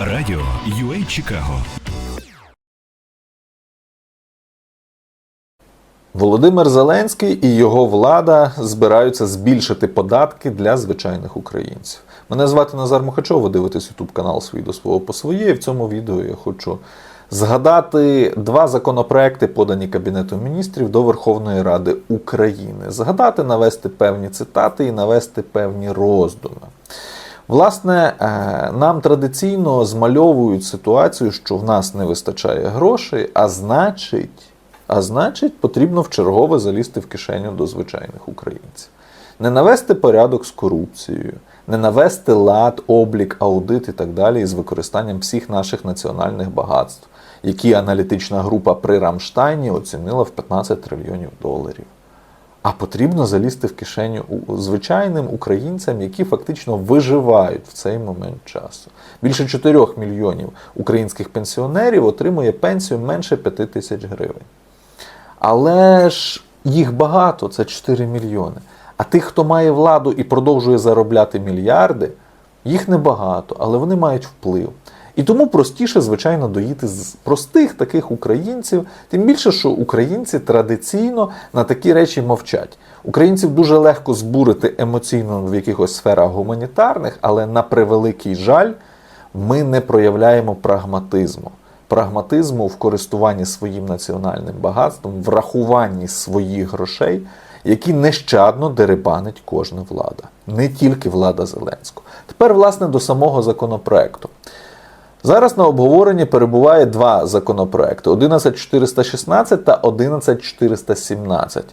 Радіо UA Чикаго Володимир Зеленський і його влада збираються збільшити податки для звичайних українців. Мене звати Назар Мухачов, ви дивитесь YouTube канал «Свій до свого по своє. І в цьому відео я хочу згадати два законопроекти, подані Кабінетом міністрів до Верховної Ради України. Згадати, навести певні цитати і навести певні роздуми. Власне, е, нам традиційно змальовують ситуацію, що в нас не вистачає грошей, а значить, а значить, потрібно вчергове залізти в кишеню до звичайних українців. Не навести порядок з корупцією, не навести лад, облік, аудит і так далі із використанням всіх наших національних багатств, які аналітична група при Рамштайні оцінила в 15 трильйонів доларів. А потрібно залізти в кишеню звичайним українцям, які фактично виживають в цей момент часу. Більше 4 мільйонів українських пенсіонерів отримує пенсію менше 5 тисяч гривень. Але ж їх багато, це 4 мільйони. А тих, хто має владу і продовжує заробляти мільярди, їх небагато, але вони мають вплив. І тому простіше, звичайно, доїти з простих таких українців, тим більше, що українці традиційно на такі речі мовчать. Українців дуже легко збурити емоційно в якихось сферах гуманітарних, але на превеликий жаль, ми не проявляємо прагматизму. Прагматизму в користуванні своїм національним багатством, в рахуванні своїх грошей, які нещадно дерибанить кожна влада, не тільки влада Зеленського. Тепер, власне, до самого законопроекту. Зараз на обговоренні перебуває два законопроекти: 11416 та 11417.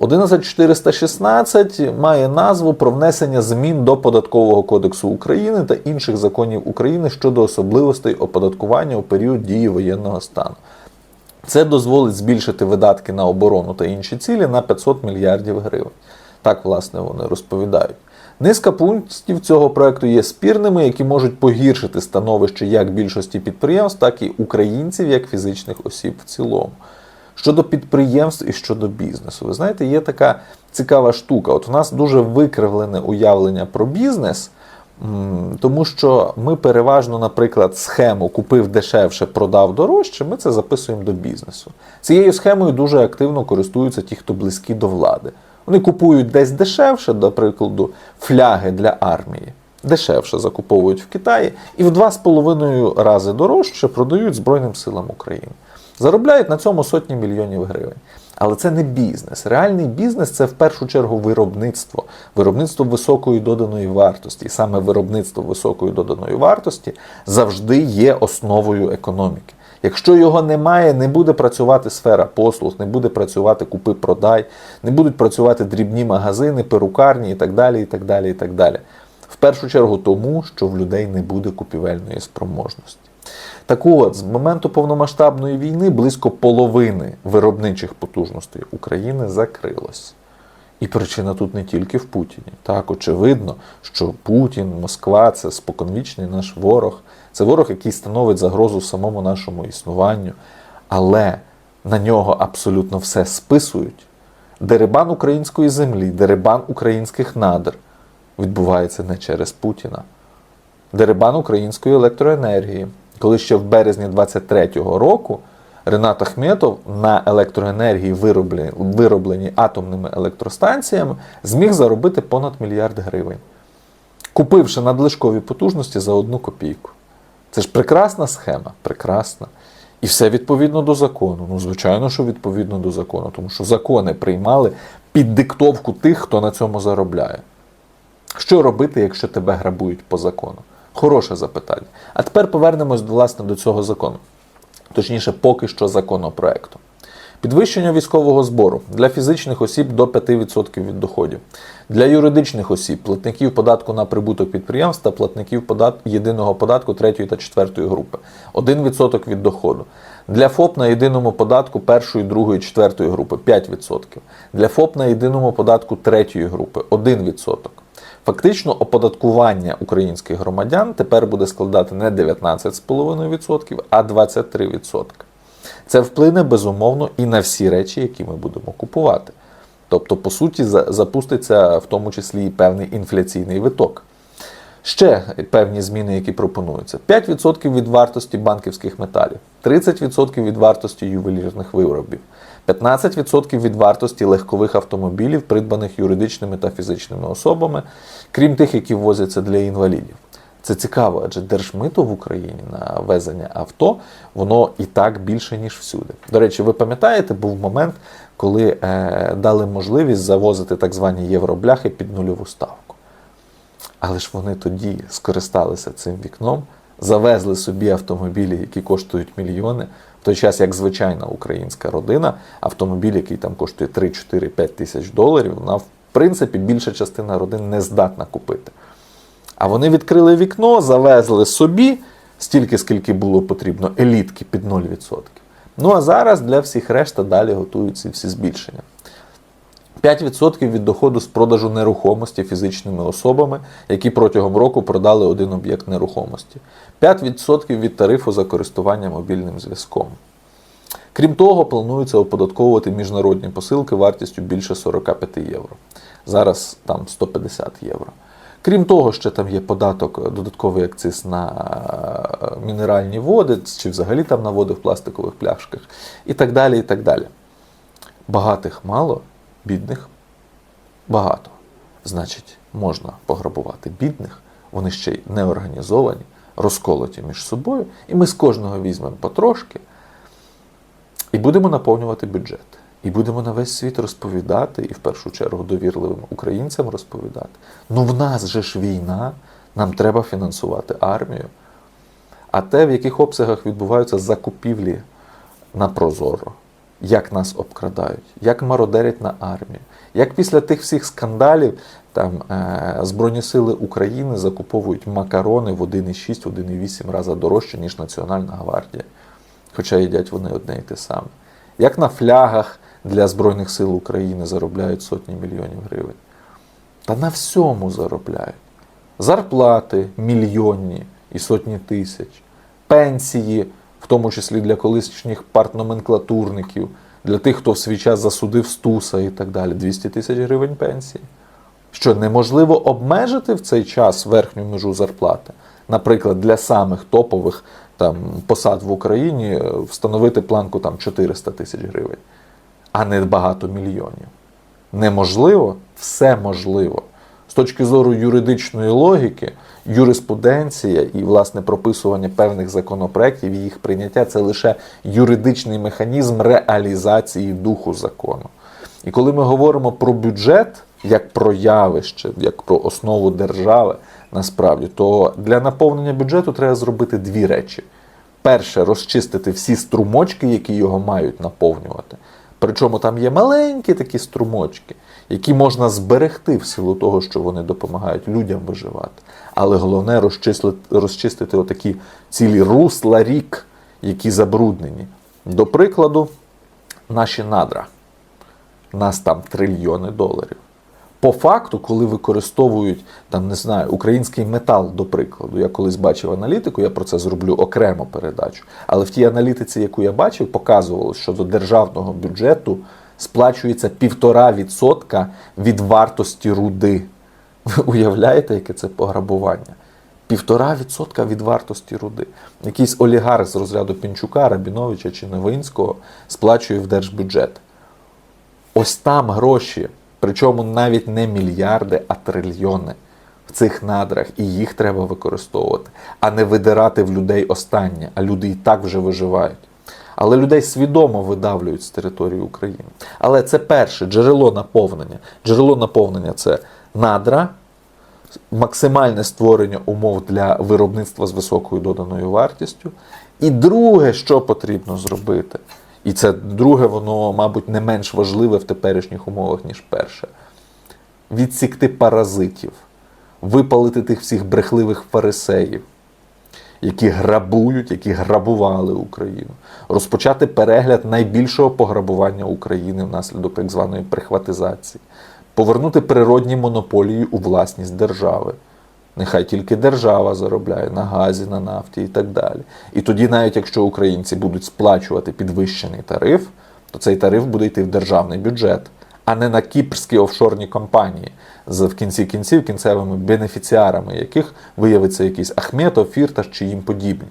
11416 має назву про внесення змін до Податкового кодексу України та інших законів України щодо особливостей оподаткування у період дії воєнного стану. Це дозволить збільшити видатки на оборону та інші цілі на 500 мільярдів гривень. Так, власне, вони розповідають. Низка пунктів цього проекту є спірними, які можуть погіршити становище як більшості підприємств, так і українців, як фізичних осіб в цілому. Щодо підприємств і щодо бізнесу, ви знаєте, є така цікава штука. От у нас дуже викривлене уявлення про бізнес, тому що ми переважно, наприклад, схему купив дешевше, продав дорожче, ми це записуємо до бізнесу. Цією схемою дуже активно користуються ті, хто близькі до влади. Вони купують десь дешевше, до прикладу, фляги для армії. Дешевше закуповують в Китаї і в два з половиною рази дорожче продають Збройним силам України. Заробляють на цьому сотні мільйонів гривень. Але це не бізнес. Реальний бізнес це в першу чергу виробництво, виробництво високої доданої вартості. І саме виробництво високої доданої вартості завжди є основою економіки. Якщо його немає, не буде працювати сфера послуг, не буде працювати купи-продай, не будуть працювати дрібні магазини, перукарні і так далі. і так далі, і так далі. В першу чергу тому, що в людей не буде купівельної спроможності. Так от, з моменту повномасштабної війни близько половини виробничих потужностей України закрилось. І причина тут не тільки в Путіні. Так, очевидно, що Путін, Москва це споконвічний наш ворог, це ворог, який становить загрозу самому нашому існуванню, але на нього абсолютно все списують. Дерибан української землі, дерибан українських надр відбувається не через Путіна. Дерибан української електроенергії. Коли ще в березні 23-го року Ренат Ахметов на електроенергії, вироблені, вироблені атомними електростанціями, зміг заробити понад мільярд гривень, купивши надлишкові потужності за одну копійку. Це ж прекрасна схема, прекрасна. І все відповідно до закону. Ну, звичайно, що відповідно до закону, тому що закони приймали під диктовку тих, хто на цьому заробляє. Що робити, якщо тебе грабують по закону? Хороше запитання. А тепер повернемось власне до цього закону. Точніше, поки що законопроекту. Підвищення військового збору для фізичних осіб до 5% від доходів, для юридичних осіб, платників податку на прибуток підприємств та платників подат... єдиного податку 3 та 4 групи 1% від доходу. Для ФОП на єдиному податку 1, 2, 4 групи 5%. Для ФОП на єдиному податку 3 групи 1%. Фактично, оподаткування українських громадян тепер буде складати не 19,5%, а 23%. Це вплине безумовно і на всі речі, які ми будемо купувати. Тобто, по суті, запуститься в тому числі і певний інфляційний виток. Ще певні зміни, які пропонуються: 5% від вартості банківських металів, 30% від вартості ювелірних виробів, 15% від вартості легкових автомобілів, придбаних юридичними та фізичними особами, крім тих, які ввозяться для інвалідів. Це цікаво, адже держмито в Україні на везення авто, воно і так більше, ніж всюди. До речі, ви пам'ятаєте, був момент, коли е, дали можливість завозити так звані євробляхи під нульову ставку. Але ж вони тоді скористалися цим вікном, завезли собі автомобілі, які коштують мільйони, в той час як звичайна українська родина, автомобіль, який там коштує 3, 4, 5 тисяч доларів, вона в принципі більша частина родин не здатна купити. А вони відкрили вікно, завезли собі стільки, скільки було потрібно, елітки під 0%. Ну а зараз для всіх решта далі готуються всі збільшення. 5% від доходу з продажу нерухомості фізичними особами, які протягом року продали один об'єкт нерухомості. 5% від тарифу за користування мобільним зв'язком. Крім того, планується оподатковувати міжнародні посилки вартістю більше 45 євро. Зараз там 150 євро. Крім того, ще там є податок, додатковий акциз на е, мінеральні води, чи взагалі там на води в пластикових пляшках, і так далі. і так далі. Багатих мало, бідних багато. Значить, можна пограбувати бідних, вони ще й неорганізовані, розколоті між собою, і ми з кожного візьмемо потрошки і будемо наповнювати бюджет. І будемо на весь світ розповідати, і в першу чергу довірливим українцям розповідати. Ну в нас же ж війна, нам треба фінансувати армію. А те, в яких обсягах відбуваються закупівлі на Прозоро, як нас обкрадають, як мародерять на армію, як після тих всіх скандалів там е, Збройні сили України закуповують макарони в 1,6-1,8 рази дорожче, ніж Національна гвардія. Хоча їдять вони одне і те саме. Як на флягах для Збройних сил України заробляють сотні мільйонів гривень. Та на всьому заробляють. Зарплати мільйонні і сотні тисяч, пенсії, в тому числі для колишніх партноменклатурників, для тих, хто в свій час засудив Стуса і так далі. 200 тисяч гривень пенсії. Що неможливо обмежити в цей час верхню межу зарплати. Наприклад, для самих топових там, посад в Україні е, встановити планку там, 400 тисяч гривень, а не багато мільйонів. Неможливо, все можливо. З точки зору юридичної логіки, юриспруденція і власне прописування певних законопроєктів і їх прийняття це лише юридичний механізм реалізації духу закону. І коли ми говоримо про бюджет як про явище, як про основу держави, насправді, то для наповнення бюджету треба зробити дві речі: перше, розчистити всі струмочки, які його мають наповнювати. Причому там є маленькі такі струмочки, які можна зберегти в силу того, що вони допомагають людям виживати. Але головне розчистити, розчистити отакі цілі русла рік, які забруднені. До прикладу, наші надра. Нас там трильйони доларів. По факту, коли використовують там, не знаю, український метал, до прикладу, я колись бачив аналітику, я про це зроблю окремо передачу. Але в тій аналітиці, яку я бачив, показувало, що до державного бюджету сплачується півтора відсотка від вартості руди. Ви уявляєте, яке це пограбування? Півтора відсотка від вартості руди. Якийсь олігарх з розряду Пінчука, Рабіновича чи Новинського сплачує в держбюджет. Ось там гроші, причому навіть не мільярди, а трильйони в цих надрах, і їх треба використовувати, а не видирати в людей останнє, а люди і так вже виживають. Але людей свідомо видавлюють з території України. Але це перше джерело наповнення. Джерело наповнення це надра, максимальне створення умов для виробництва з високою доданою вартістю. І друге, що потрібно зробити, і це друге, воно, мабуть, не менш важливе в теперішніх умовах, ніж перше. Відсікти паразитів, випалити тих всіх брехливих фарисеїв, які грабують, які грабували Україну, розпочати перегляд найбільшого пограбування України внаслідок так званої прихватизації, повернути природні монополії у власність держави. Нехай тільки держава заробляє на газі, на нафті і так далі. І тоді, навіть якщо українці будуть сплачувати підвищений тариф, то цей тариф буде йти в державний бюджет, а не на кіпрські офшорні компанії з в кінці кінців кінцевими бенефіціарами, яких виявиться якийсь Ахметов, Фірташ чи їм подібні.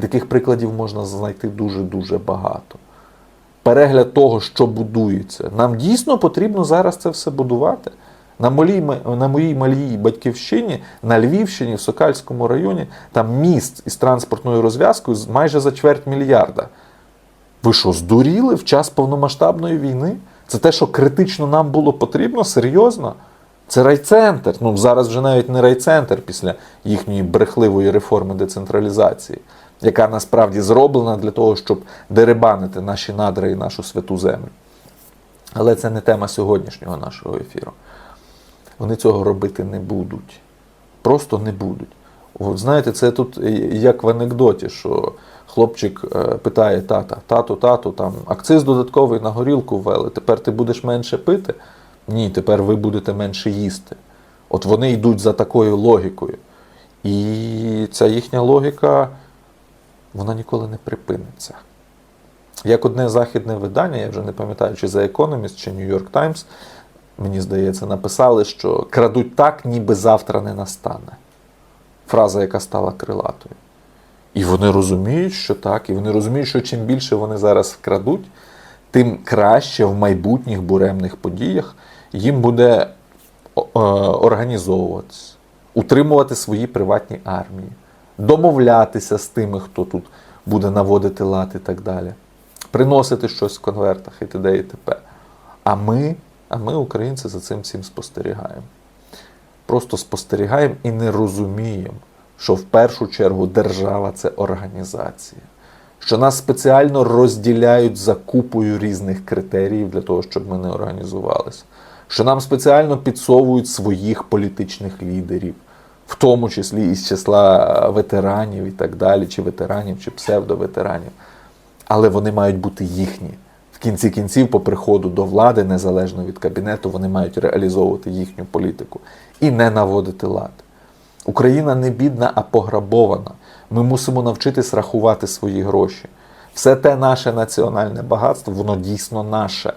Таких прикладів можна знайти дуже-дуже багато. Перегляд того, що будується. Нам дійсно потрібно зараз це все будувати. На моїй, на моїй малій батьківщині, на Львівщині, в Сокальському районі, там міст із транспортною розв'язкою майже за чверть мільярда. Ви що, здуріли в час повномасштабної війни? Це те, що критично нам було потрібно? Серйозно? Це райцентр. Ну, зараз вже навіть не райцентр після їхньої брехливої реформи децентралізації, яка насправді зроблена для того, щоб деребанити наші надра і нашу святу землю. Але це не тема сьогоднішнього нашого ефіру. Вони цього робити не будуть. Просто не будуть. От, знаєте, це тут як в анекдоті, що хлопчик е, питає тата, тату, тату, там акциз додатковий на горілку ввели, тепер ти будеш менше пити? Ні, тепер ви будете менше їсти. От вони йдуть за такою логікою. І ця їхня логіка, вона ніколи не припиниться. Як одне західне видання, я вже не пам'ятаю, чи за Economist, чи New York Times, мені здається, написали, що крадуть так, ніби завтра не настане. Фраза, яка стала крилатою. І вони розуміють, що так, і вони розуміють, що чим більше вони зараз вкрадуть, тим краще в майбутніх буремних подіях їм буде е, організовуватися, утримувати свої приватні армії, домовлятися з тими, хто тут буде наводити лад і так далі, приносити щось в конвертах і т.д. і т.п. А ми, а ми, українці, за цим всім спостерігаємо. Просто спостерігаємо і не розуміємо, що в першу чергу держава це організація, що нас спеціально розділяють за купою різних критеріїв для того, щоб ми не організувалися, що нам спеціально підсовують своїх політичних лідерів, в тому числі із числа ветеранів і так далі, чи ветеранів, чи псевдоветеранів. Але вони мають бути їхні. Кінці кінців, по приходу до влади, незалежно від кабінету, вони мають реалізовувати їхню політику і не наводити лад. Україна не бідна, а пограбована. Ми мусимо навчитись рахувати свої гроші. Все те наше національне багатство, воно дійсно наше.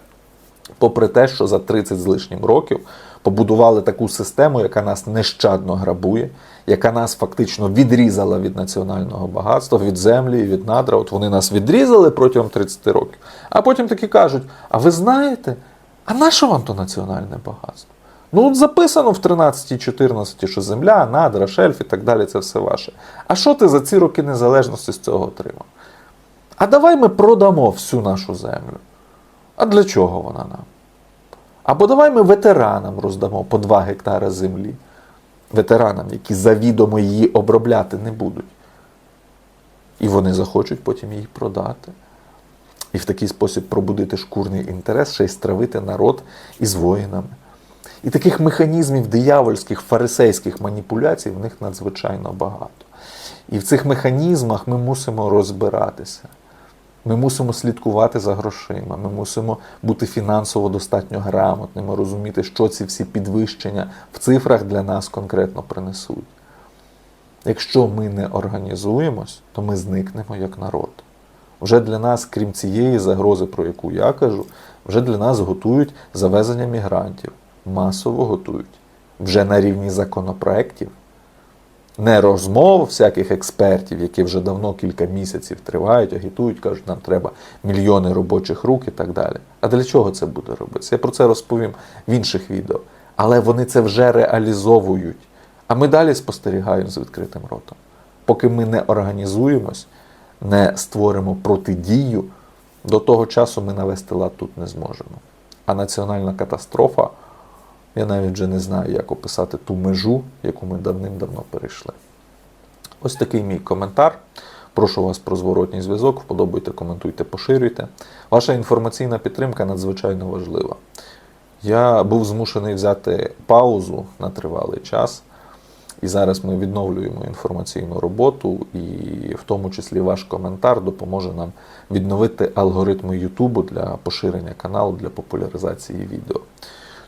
Попри те, що за 30 з лишнім років побудували таку систему, яка нас нещадно грабує, яка нас фактично відрізала від національного багатства, від землі, від надра. От вони нас відрізали протягом 30 років. А потім таки кажуть: а ви знаєте, а на що вам то національне багатство? Ну, от записано в 13-14, що земля, надра, шельф і так далі це все ваше. А що ти за ці роки незалежності з цього отримав? А давай ми продамо всю нашу землю. А для чого вона нам? Або давай ми ветеранам роздамо по 2 гектари землі. Ветеранам, які завідомо її обробляти не будуть. І вони захочуть потім її продати. І в такий спосіб пробудити шкурний інтерес, ще й стравити народ із воїнами. І таких механізмів диявольських фарисейських маніпуляцій в них надзвичайно багато. І в цих механізмах ми мусимо розбиратися. Ми мусимо слідкувати за грошима, ми мусимо бути фінансово достатньо грамотними, розуміти, що ці всі підвищення в цифрах для нас конкретно принесуть. Якщо ми не організуємось, то ми зникнемо як народ. Вже для нас, крім цієї загрози, про яку я кажу, вже для нас готують завезення мігрантів, масово готують. Вже на рівні законопроєктів, не розмов всяких експертів, які вже давно кілька місяців тривають, агітують, кажуть, нам треба мільйони робочих рук і так далі. А для чого це буде робитися? Я про це розповім в інших відео. Але вони це вже реалізовують. А ми далі спостерігаємо з відкритим ротом. Поки ми не організуємось, не створимо протидію, до того часу ми навести лад тут не зможемо. А національна катастрофа, я навіть вже не знаю, як описати ту межу, яку ми давним-давно перейшли. Ось такий мій коментар. Прошу вас про зворотній зв'язок. Вподобайте, коментуйте, поширюйте. Ваша інформаційна підтримка надзвичайно важлива. Я був змушений взяти паузу на тривалий час. І зараз ми відновлюємо інформаційну роботу, і в тому числі ваш коментар допоможе нам відновити алгоритми Ютубу для поширення каналу, для популяризації відео.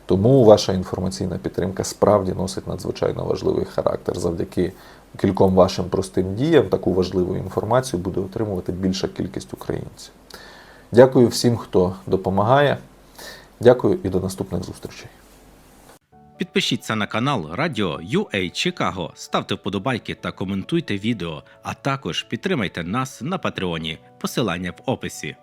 Тому ваша інформаційна підтримка справді носить надзвичайно важливий характер. Завдяки кільком вашим простим діям таку важливу інформацію буде отримувати більша кількість українців. Дякую всім, хто допомагає. Дякую і до наступних зустрічей. Підпишіться на канал Радіо UA Чикаго, ставте вподобайки та коментуйте відео, а також підтримайте нас на Патреоні. Посилання в описі.